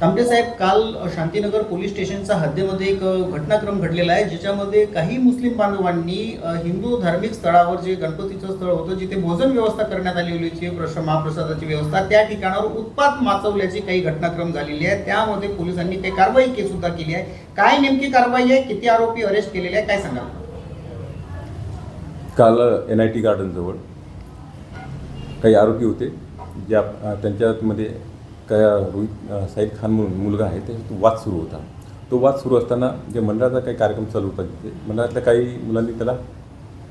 तांबडे साहेब काल शांतीनगर पोलीस स्टेशनच्या हद्दीमध्ये एक घटनाक्रम घडलेला आहे ज्याच्यामध्ये काही मुस्लिम बांधवांनी हिंदू धार्मिक स्थळावर जे गणपतीचं स्थळ होतं जिथे भोजन व्यवस्था करण्यात आली होती प्रश महाप्रसादाची व्यवस्था त्या ठिकाणावर उत्पात माचवल्याची काही घटनाक्रम झालेली आहे. त्यामध्ये पोलिसांनी काही कारवाई के सुद्धा केली आहे. काय नेमकी कारवाई आहे? किती आरोपी अरेस्ट केलेले आहे? काय सांगा काल एन आय टी गार्डनजवळ काही आरोपी होते ज्या त्यांच्यामध्ये काय रोहित साहिद साईद खान म्हणून मुलगा आहे ते तो वाद सुरू होता. तो वाद सुरू असताना जे मंडळाचा काही कार्यक्रम चालू होता तिथे मंडळातल्या काही मुलांनी त्याला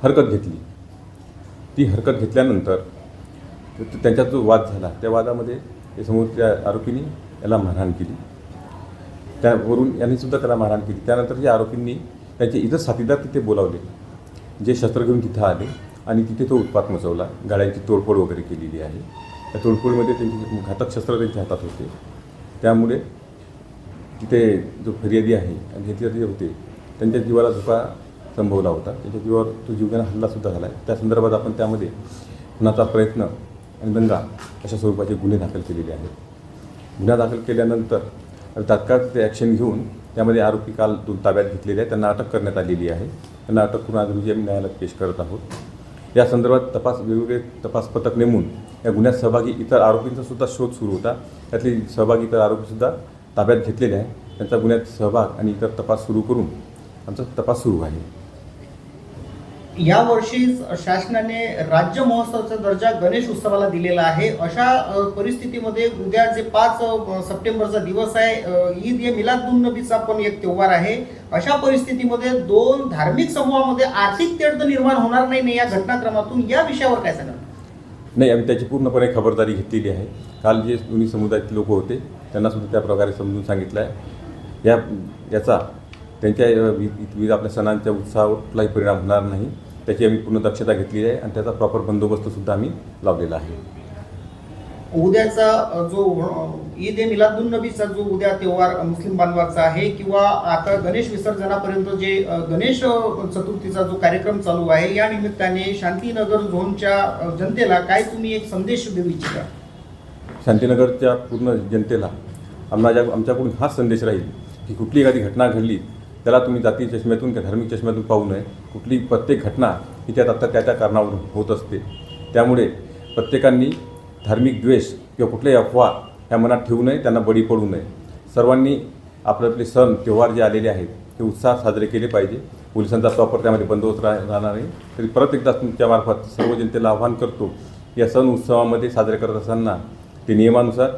हरकत घेतली. ती हरकत घेतल्यानंतर त- त्यांच्यात जो वाद झाला त्या वादामध्ये ते समोरच्या आरोपींनी याला मारहाण केली. त्यावरून यांनी सुद्धा त्याला मारहाण केली. त्यानंतर जे आरोपींनी त्यांचे इतर साथीदार तिथे बोलावले. जे शस्त्र घेऊन तिथं आले आणि तिथे तो उत्पात मचवला. गाड्यांची तोडफोड वगैरे केलेली आहे. त्या तोडफोडमध्ये त्यांची घातक शस्त्र त्यांच्या हातात होते. त्यामुळे तिथे जो फिर्यादी आहे आणि हे जे होते त्यांच्या जीवाला धोका संभवला होता. त्यांच्या जीवावर तो जीवघेणा हल्लासुद्धा झाला आहे. त्या संदर्भात आपण त्यामध्ये खुनाचा प्रयत्न आणि दंगा अशा स्वरूपाचे गुन्हे दाखल केलेले आहेत. गुन्हा दाखल केल्यानंतर तात्काळ ते ॲक्शन घेऊन त्यामध्ये आरोपी काल दोन ताब्यात घेतलेले आहेत. त्यांना अटक करण्यात आलेली आहे. त्यांना अटक करून आज रोजी आम्ही न्यायालयात पेश करत आहोत. या संदर्भात तपास वेगवेगळे तपास पथक नेमून या गुन्ह्यात सहभागी इतर आरोपींचा सुद्धा शोध सुरू होता. त्यातले सहभागी इतर आरोपीसुद्धा ताब्यात घेतलेले आहे त्यांचा गुन्ह्यात सहभाग आणि इतर तपास सुरू करून आमचा तपास सुरू आहे. या वर्षी शासनाने राज्य महोत्सवाचा दर्जा गणेश उत्सवाला दिलेला आहे. अशा परिस्थितीमध्ये उद्या जे पाच सप्टेंबरचा दिवस आहे ईद हे ए मिलादुन्नबीचा पण एक त्योहार आहे. अशा परिस्थितीमध्ये दोन धार्मिक समूहामध्ये आर्थिक तेढ निर्माण होणार नाही या घटनाक्रमातून. या विषयावर काय सांगा नाही आम्ही त्याची पूर्णपणे खबरदारी घेतलेली आहे. काल जे दोन्ही समुदायातील लोक होते त्यांनासुद्धा त्या प्रकारे समजून सांगितलं आहे. या याचा त्यांच्या विविध वि- आपल्या सणांच्या उत्साहावर कुठलाही परिणाम होणार नाही. त्याची आम्ही पूर्ण दक्षता घेतलेली आहे आणि त्याचा प्रॉपर बंदोबस्तसुद्धा आम्ही लावलेला आहे. उद्याचा जो ईद ए मिलादुन्नबीचा जो उद्या त्योहार मुस्लिम बांधवाचा आहे किंवा आता गणेश विसर्जनापर्यंत जे गणेश चतुर्थीचा जो कार्यक्रम चालू आहे या निमित्ताने शांतीनगर झोनच्या जनतेला काय तुम्ही एक संदेश देऊ इच्छिता? शांतीनगरच्या पूर्ण जनतेला आम्हाला आमच्याकडून हाच संदेश राहील की कुठली एखादी घटना घडली त्याला तुम्ही जाती चष्म्यातून किंवा धार्मिक चष्म्यातून पाहू नये. कुठली प्रत्येक घटना ही त्यात आता त्या त्या कारणावरून होत असते. त्यामुळे प्रत्येकांनी धार्मिक द्वेष किंवा कुठल्याही अफवा ह्या मनात ठेवू नये त्यांना बळी पडू नये. सर्वांनी आपले आपले सण त्योहार जे आलेले आहेत ते उत्साहात साजरे केले पाहिजे. पोलिसांचा प्रॉपर त्यामध्ये बंदोबस्त रा राहणार आहे. तरी परत एकदा तुमच्यामार्फत सर्व जनतेला आव्हान करतो या सण उत्सवामध्ये साजरे करत असताना ते नियमानुसार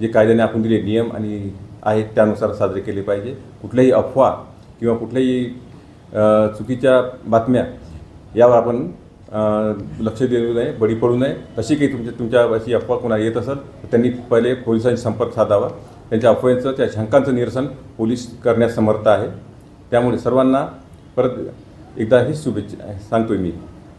जे कायद्याने आपण दिले नियम आणि आहेत त्यानुसार साजरे केले पाहिजे. कुठल्याही अफवा किंवा कुठल्याही चुकीच्या बातम्या यावर आपण लक्ष देऊ नये बळी पडू नये. तशी काही तुमच्या तुमच्या अशी अफवा कोणा येत असेल तर त्यांनी पहिले पोलिसांशी संपर्क साधावा. त्यांच्या अफवेचं त्या शंकांचं निरसन पोलीस करण्यास समर्थ आहे. त्यामुळे सर्वांना परत एकदा ही शुभेच्छा सांगतोय मी.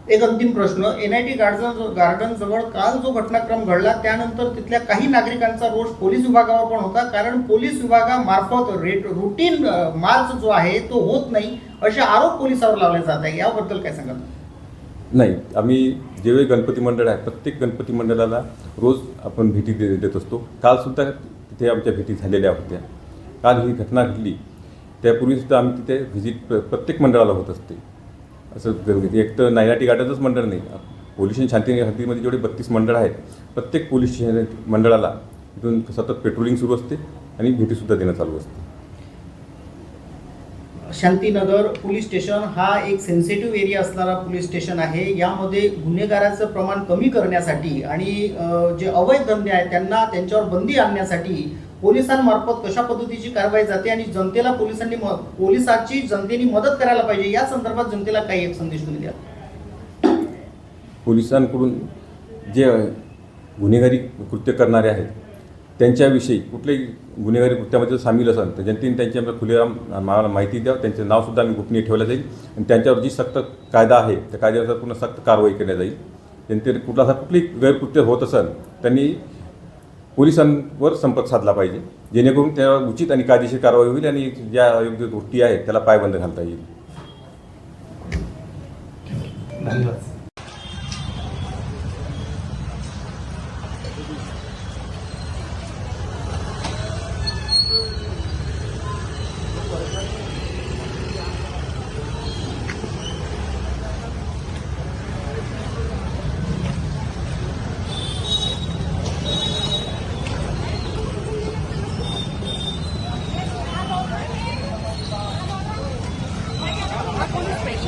एक अंतिम प्रश्न. N I T garden garden जवळ काल जो घटनाक्रम घडला त्यानंतर तिथल्या काही नागरिकांचा रोष पोलीस विभागावर पण होता. कारण पोलीस विभागामार्फत रेट रुटीन मार्च जो आहे तो होत नाही असे आरोप पोलिसावर लावले जात आहे. याबद्दल काय सांगा नाही आम्ही जेवढे गणपती मंडळ आहे प्रत्येक गणपती मंडळाला रोज आपण भेटी दे देत असतो. कालसुद्धा तिथे आमच्या भेटी झालेल्या होत्या. काल ही घटना घडली. त्यापूर्वीसुद्धा आम्ही तिथे व्हिजिट प्रत्येक मंडळाला होत असते. असं एक तर नायनाटी गार्डनच मंडळ नाही. पोलीस शांती हद्दीमध्ये जेवढे बत्तीस मंडळ आहेत प्रत्येक पोलीस मंडळाला इथून सतत पेट्रोलिंग सुरू असते आणि भेटीसुद्धा देणं चालू असते. शांतीनगर पोलीस स्टेशन हा एक सेन्सिटिव्ह एरिया असणारा पोलीस स्टेशन आहे. यामध्ये गुन्हेगाराचं प्रमाण कमी करण्यासाठी आणि जे अवैध धंदे आहेत त्यांना त्यांच्यावर बंदी आणण्यासाठी पोलिसांमार्फत कशा पद्धतीची कारवाई जाते आणि जनतेला पोलिसांनी म- पोलिसांची जनतेने मदत करायला पाहिजे या संदर्भात जनतेला काही एक संदेश तुम्ही द्या. पोलिसांकडून जे गुन्हेगारी कृत्य करणारे आहेत त्यांच्याविषयी कुठल्याही गुन्हेगारी कृत्यामध्ये सामील असेल तर जनतेने त्यांची आम्हाला खुलेआम आम्हाला माहिती द्यावं त्यांचं नावसुद्धा आम्ही गोपनीय ठेवलं जाईल आणि त्यांच्यावर जी सक्त कायदा आहे त्या कायद्यानुसार पूर्ण सक्त कारवाई केली जाईल. जनतेने कुठला असा कुठली गैरकृत्य होत असेल त्यांनी पोलिसांवर संपर्क साधला पाहिजे जेणेकरून त्यावर उचित आणि कायदेशीर कारवाई होईल आणि ज्या अयोग्य गोष्टी आहेत त्याला पायबंद घालता येईल. धन्यवाद.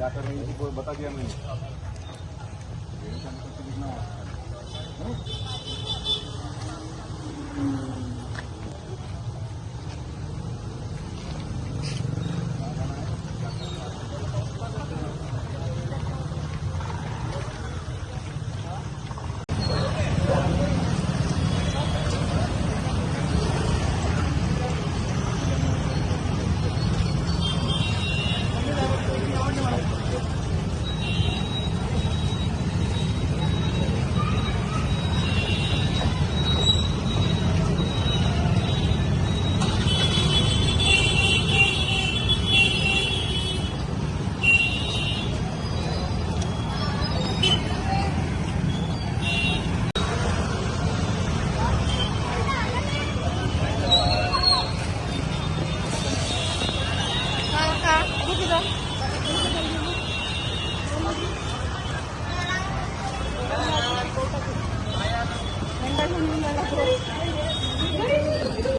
क्या कर रही थी बता दिया मैंने года.